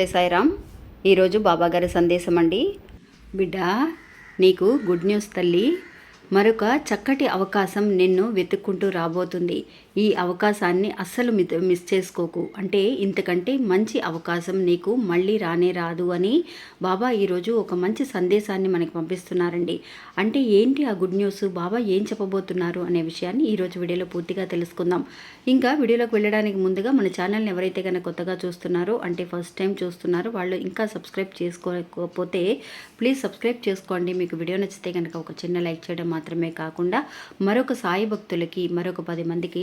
నమస్తే సాయిరామ్. ఈరోజు బాబాగారి సందేశం అండి. బిడ్డ నీకు గుడ్ న్యూస్ తల్లి. మరొక చక్కటి అవకాశం నిన్ను వెతుక్కుంటూ రాబోతుంది. ఈ అవకాశాన్ని అస్సలు మిత మిస్ చేసుకోకు. అంటే ఇంతకంటే మంచి అవకాశం నీకు మళ్ళీ రానే రాదు అని బాబా ఈరోజు ఒక మంచి సందేశాన్ని మనకి పంపిస్తున్నారండి. అంటే ఏంటి ఆ గుడ్ న్యూస్? బాబా ఏం చెప్పబోతున్నారు అనే విషయాన్ని ఈరోజు వీడియోలో పూర్తిగా తెలుసుకుందాం. ఇంకా వీడియోలోకి వెళ్ళడానికి ముందుగా మన ఛానల్ని ఎవరైతే కనుక కొత్తగా చూస్తున్నారో అంటే ఫస్ట్ టైం చూస్తున్నారో వాళ్ళు ఇంకా సబ్స్క్రైబ్ చేసుకోకపోతే ప్లీజ్ సబ్స్క్రైబ్ చేసుకోండి. మీకు వీడియో నచ్చితే కనుక ఒక చిన్న లైక్ చేయడం మాత్రమే కాకుండా మరొక సాయి భక్తులకి మరొక పది మందికి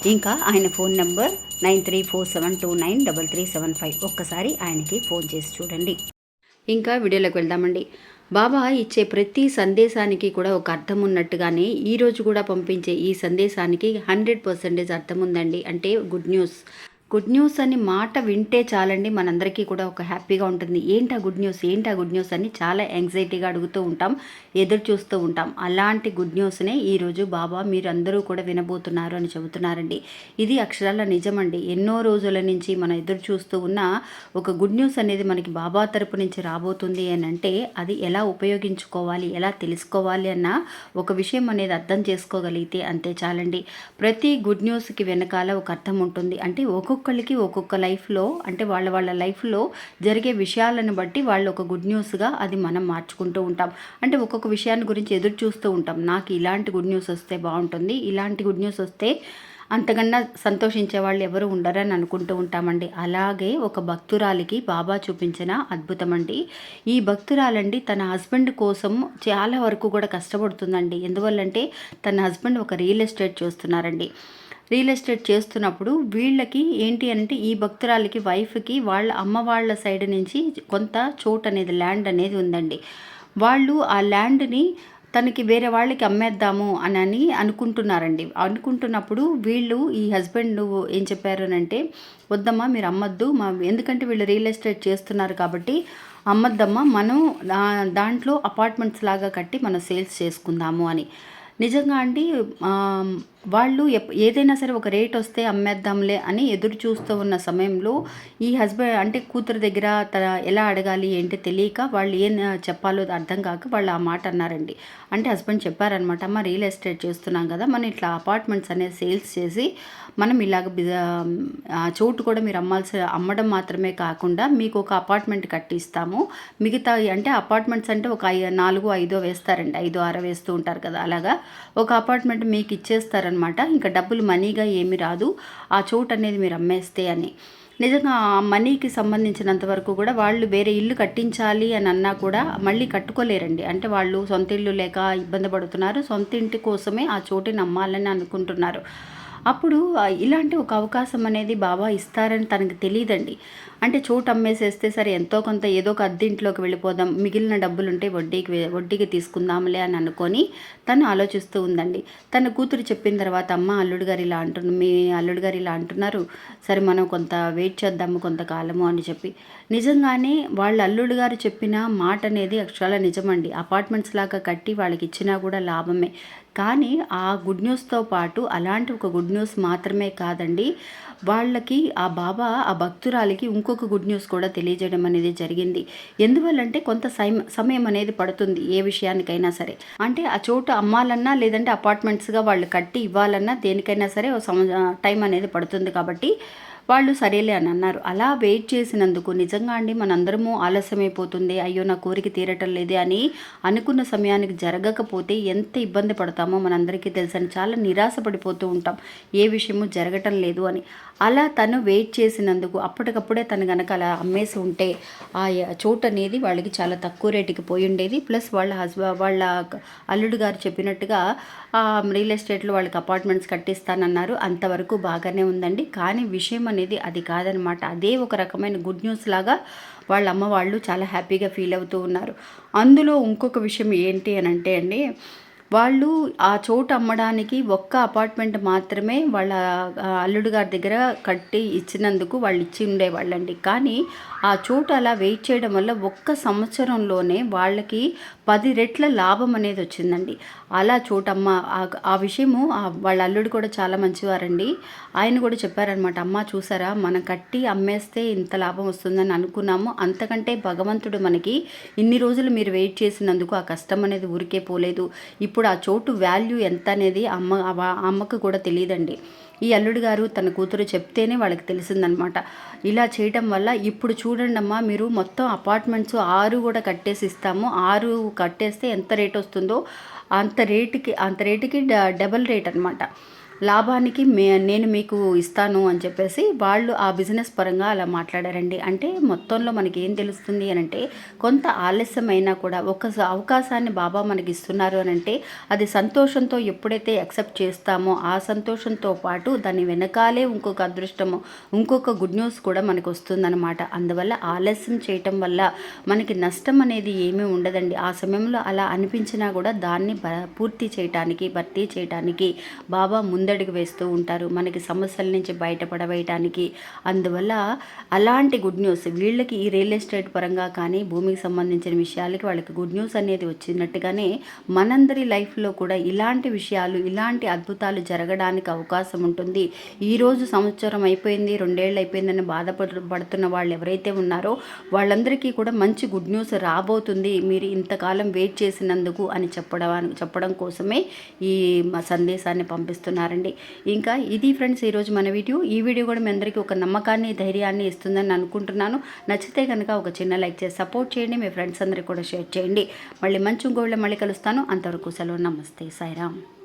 ఇంకా ఆయన phone number nine three four seven two nine double three seven five. ఒక్కసారి ఆయనకి ఫోన్ చేసి చూడండి. ఇంకా వీడియోలోకి వెళ్దామండి. బాబా ఇచ్చే ప్రతి సందేశానికి కూడా ఒక అర్థం ఉన్నట్టుగానే ఈరోజు కూడా పంపించే ఈ సందేశానికి హండ్రెడ్ పర్సెంటేజ్ అర్థం ఉందండి. అంటే గుడ్ న్యూస్. గుడ్ న్యూస్ అని మాట వింటే చాలండి మనందరికీ కూడా ఒక హ్యాపీగా ఉంటుంది. ఏంటా గుడ్ న్యూస్? ఏంటా గుడ్ న్యూస్? అని చాలా యాంగ్జైటీగా అడుగుతూ ఉంటాం ఎదురు చూస్తూ ఉంటాం. అలాంటి గుడ్ న్యూస్నే ఈరోజు బాబా మీరు అందరూ కూడా వినబోతున్నారు అని చెబుతున్నారండి. ఇది అక్షరాల నిజమండి. ఎన్నో రోజుల నుంచి మనం ఎదురు చూస్తూ ఉన్న ఒక గుడ్ న్యూస్ అనేది మనకి బాబా తరపు నుంచి రాబోతుంది అని అంటే అది ఎలా ఉపయోగించుకోవాలి ఎలా తెలుసుకోవాలి అన్న ఒక విషయం అనేది అర్థం చేసుకోగలిగితే అంతే చాలండి. ప్రతి గుడ్ న్యూస్కి వెనకాల ఒక అర్థం ఉంటుంది. అంటే ఒక్కొక్కరికి ఒక్కొక్క లైఫ్లో అంటే వాళ్ళ వాళ్ళ లైఫ్లో జరిగే విషయాలను బట్టి వాళ్ళు ఒక గుడ్ న్యూస్గా అది మనం మార్చుకుంటూ ఉంటాం. అంటే ఒక్కొక్క విషయాన్ని గురించి ఎదురు చూస్తూ ఉంటాం. నాకు ఇలాంటి గుడ్ న్యూస్ వస్తే బాగుంటుంది ఇలాంటి గుడ్ న్యూస్ వస్తే అంతకన్నా సంతోషించే వాళ్ళు ఎవరు ఉండరని అనుకుంటూ ఉంటామండి. అలాగే ఒక భక్తురాలికి బాబా చూపించిన అద్భుతం అండి. ఈ భక్తురాలండి తన హస్బెండ్ కోసం చాలా వరకు కూడా కష్టపడుతుందండి. ఎందువల్లంటే తన హస్బెండ్ ఒక రియల్ ఎస్టేట్ చూస్తున్నారండి. రియల్ ఎస్టేట్ చేస్తున్నప్పుడు వీళ్ళకి ఏంటి అంటే ఈ భక్తురాలకి వైఫ్కి వాళ్ళ అమ్మ వాళ్ళ సైడ్ నుంచి కొంత చోటు అనేది ల్యాండ్ అనేది ఉందండి. వాళ్ళు ఆ ల్యాండ్ని తనకి వేరే వాళ్ళకి అమ్మేద్దాము అని అని అనుకుంటున్నారండి. అనుకుంటున్నప్పుడు వీళ్ళు ఈ హస్బెండ్ ఏం చెప్పారు అంటే వద్దమ్మా మీరు అమ్మద్దు. మా ఎందుకంటే వీళ్ళు రియల్ ఎస్టేట్ చేస్తున్నారు కాబట్టి అమ్మద్దమ్మా. మనం దాంట్లో అపార్ట్మెంట్స్ లాగా కట్టి మనం సేల్స్ చేసుకుందాము అని. నిజంగా అండి వాళ్ళు ఏదైనా సరే ఒక రేట్ వస్తే అమ్మేద్దాంలే అని ఎదురు చూస్తూ ఉన్న సమయంలో ఈ హస్బెండ్ అంటే కూతురు దగ్గర తన ఎలా అడగాలి ఏంటి తెలియక వాళ్ళు ఏం చెప్పాలో అర్థం కాక వాళ్ళు ఆ మాట అన్నారండి. అంటే హస్బెండ్ చెప్పారనమాట అమ్మ రియల్ ఎస్టేట్ చేస్తున్నాం కదా మనం ఇట్లా అపార్ట్మెంట్స్ అనేది సేల్స్ చేసి మనం ఇలాగ ఆ చోటు కూడా మీరు అమ్మాల్సి అమ్మడం మాత్రమే కాకుండా మీకు ఒక అపార్ట్మెంట్ కట్టిస్తాము. మిగతా అంటే అపార్ట్మెంట్స్ అంటే ఒక ఐ- నాలుగు ఐదో వేస్తారండి. ఐదో ఆరో వేస్తూ ఉంటారు కదా అలాగా. ఒక అపార్ట్మెంట్ మీకు అనమాట ఇంకా డబ్బులు మనీగా ఏమి రాదు. ఆ చోటు అనేది మీరు అమ్మేస్తే అని. నిజంగా ఆ మనీకి సంబంధించినంత వరకు కూడా వాళ్ళు వేరే ఇల్లు కట్టించాలి అని అన్నా కూడా మళ్ళీ కట్టుకోలేరండి. అంటే వాళ్ళు సొంత ఇల్లు లేక ఇబ్బంది పడుతున్నారు. సొంత ఇంటి కోసమే ఆ చోటుని అమ్మాలని అనుకుంటున్నారు. అప్పుడు ఇలాంటి ఒక అవకాశం అనేది బాబా ఇస్తారని తనకు తెలియదండి అంటే చోటు అమ్మేసేస్తే సరే ఎంతో కొంత ఏదో ఒక అద్దెంట్లోకి వెళ్ళిపోదాం మిగిలిన డబ్బులు ఉంటే వడ్డీకి వడ్డీకి తీసుకుందాంలే అని అనుకొని తను ఆలోచిస్తూ ఉందండి. తన కూతురు చెప్పిన తర్వాత అమ్మ అల్లుడు గారు ఇలా అంటున్నారు మీ అల్లుడు గారు ఇలా అంటున్నారు సరే మనం కొంత వెయిట్ చేద్దాము కొంతకాలము అని చెప్పి. నిజంగానే వాళ్ళ అల్లుడు గారు చెప్పిన మాట అనేది అక్షరాల నిజమండి. అపార్ట్మెంట్స్ లాగా కట్టి వాళ్ళకి ఇచ్చినా కూడా లాభమే. కానీ ఆ గుడ్ న్యూస్తో పాటు అలాంటి ఒక గుడ్ న్యూస్ మాత్రమే కాదండి. వాళ్ళకి ఆ బాబా ఆ భక్తురాలికి ఇంకొక గుడ్ న్యూస్ కూడా తెలియజేయడం అనేది జరిగింది. ఎందువల్లంటే కొంత సమయం అనేది పడుతుంది ఏ విషయానికైనా సరే. అంటే ఆ చోటు అమ్మాలన్నా లేదంటే అపార్ట్మెంట్స్గా వాళ్ళు కట్టి ఇవ్వాలన్నా దేనికైనా సరే సమ టైం అనేది పడుతుంది కాబట్టి వాళ్ళు సరేలే అని అన్నారు. అలా వెయిట్ చేసినందుకు నిజంగా అండి మనందరము ఆలస్యమైపోతుంది అయ్యో నా కోరిక తీరటం లేదే అని అనుకున్న సమయానికి జరగకపోతే ఎంత ఇబ్బంది పడతామో మనందరికీ తెలుసని చాలా నిరాశ పడిపోతూ ఉంటాం. ఏ విషయము జరగటం లేదు అని. అలా తను వెయిట్ చేసినందుకు అప్పటికప్పుడే తను గనక అలా అమ్మేసి ఉంటే ఆ చోటు అనేది వాళ్ళకి చాలా తక్కువ రేటుకి పోయి ఉండేది. ప్లస్ వాళ్ళ హస్బెండ్ వాళ్ళ అల్లుడు గారు చెప్పినట్టుగా ఆ, రియల్ ఎస్టేట్లో వాళ్ళకి అపార్ట్మెంట్స్ కట్టిస్తానన్నారు. అంతవరకు బాగానే ఉందండి. కానీ విషయం అనేది అది కాదనమాట. అదే ఒక రకమైన గుడ్ న్యూస్ లాగా వాళ్ళ అమ్మ వాళ్ళు చాలా హ్యాపీగా ఫీల్ అవుతూ ఉన్నారు. అందులో ఇంకొక విషయం ఏంటి అని అంటే అండి వాళ్ళు ఆ చోటు అమ్మడానికి ఒక్క అపార్ట్మెంట్ మాత్రమే వాళ్ళ అల్లుడు గారి దగ్గర కట్టి ఇచ్చినందుకు వాళ్ళు ఇచ్చి ఉండేవాళ్ళండి. కానీ ఆ చోటు అలా వెయిట్ చేయడం వల్ల ఒక్క సంవత్సరంలోనే వాళ్ళకి పది రెట్ల లాభం అనేది వచ్చిందండి. అలా చోటమ్మ ఆ- విషయము వాళ్ళ అల్లుడు కూడా చాలా మంచివారండి. ఆయన కూడా చెప్పారనమాట అమ్మ చూసారా మనం కట్టి అమ్మేస్తే ఇంత లాభం వస్తుందని అనుకున్నాము. అంతకంటే భగవంతుడు మనకి ఇన్ని రోజులు మీరు వెయిట్ చేసినందుకు ఆ కష్టం అనేది ఊరికే పోలేదు. ఇప్పుడు ఆ చోటు వాల్యూ ఎంత అనేది అమ్మ అమ్మకు కూడా తెలియదండి. ఈ అల్లుడు గారు తన కూతురు చెప్తేనే వాళ్ళకి తెలిసిందనమాట. ఇలా చేయటం వల్ల ఇప్పుడు చూడండి అమ్మా మీరు మొత్తం అపార్ట్మెంట్స్ ఆరు కూడా కట్టేసి ఇస్తాము. ఆరు కట్టేస్తే ఎంత రేట్ వస్తుందో అంత రేటుకి అంత రేటుకి డ- డబల్ రేట్ అనమాట. లాభానికి మే నేను మీకు ఇస్తాను అని చెప్పేసి వాళ్ళు ఆ బిజినెస్ పరంగా అలా మాట్లాడారండి. అంటే మొత్తంలో మనకి ఏం తెలుస్తుంది అని అంటే కొంత ఆలస్యమైనా కూడా ఒక స- అవకాశాన్ని బాబా మనకి ఇస్తున్నారు అని అంటే అది సంతోషంతో ఎప్పుడైతే యాక్సెప్ట్ చేస్తామో ఆ సంతోషంతో పాటు దాని వెనకాలే ఇంకొక అదృష్టము ఇంకొక గుడ్ న్యూస్ కూడా మనకు వస్తుందన్నమాట. అందువల్ల ఆలస్యం చేయటం వల్ల మనకి నష్టం అనేది ఏమీ ఉండదండి. ఆ సమయంలో అలా అనిపించినా కూడా దాన్ని పూర్తి చేయటానికి భర్తీ చేయటానికి బాబా ముందడుగు వేస్తూ ఉంటారు. మనకి సమస్యల నుంచి బయటపడవేయటానికి. అందువల్ల అలాంటి గుడ్ న్యూస్ వీళ్ళకి ఈ రియల్ ఎస్టేట్ పరంగా కానీ భూమికి సంబంధించిన విషయాలకి వాళ్ళకి గుడ్ న్యూస్ అనేది వచ్చినట్టుగానే మనందరి లైఫ్లో కూడా ఇలాంటి విషయాలు ఇలాంటి అద్భుతాలు జరగడానికి అవకాశం ఉంటుంది. ఈరోజు సంవత్సరం అయిపోయింది రెండేళ్ళు అయిపోయిందని బాధపడు పడుతున్న వాళ్ళు ఎవరైతే ఉన్నారో వాళ్ళందరికీ కూడా మంచి గుడ్ న్యూస్ రాబోతుంది. మీరు ఇంతకాలం వెయిట్ చేసినందుకు అని చెప్పడం చెప్పడం కోసమే ఈ సందేశాన్ని పంపిస్తున్నారండి. ఇంకా ఇది ఫ్రెండ్స్ ఈరోజు మన వీడియో. ఈ వీడియో కూడా మీ అందరికీ ఒక నమ్మకాన్ని ధైర్యాన్ని ఇస్తుందని అనుకుంటున్నాను. నచ్చితే కనుక ఒక చిన్న లైక్ చేసి సపోర్ట్ చేయండి. మీ ఫ్రెండ్స్ అందరికీ కూడా షేర్ చేయండి. మళ్ళీ మంచి ఇంకోళ్ళ మళ్ళీ కలుస్తాను. అంతవరకు సెలవు. నమస్తే. సాయిరామ్.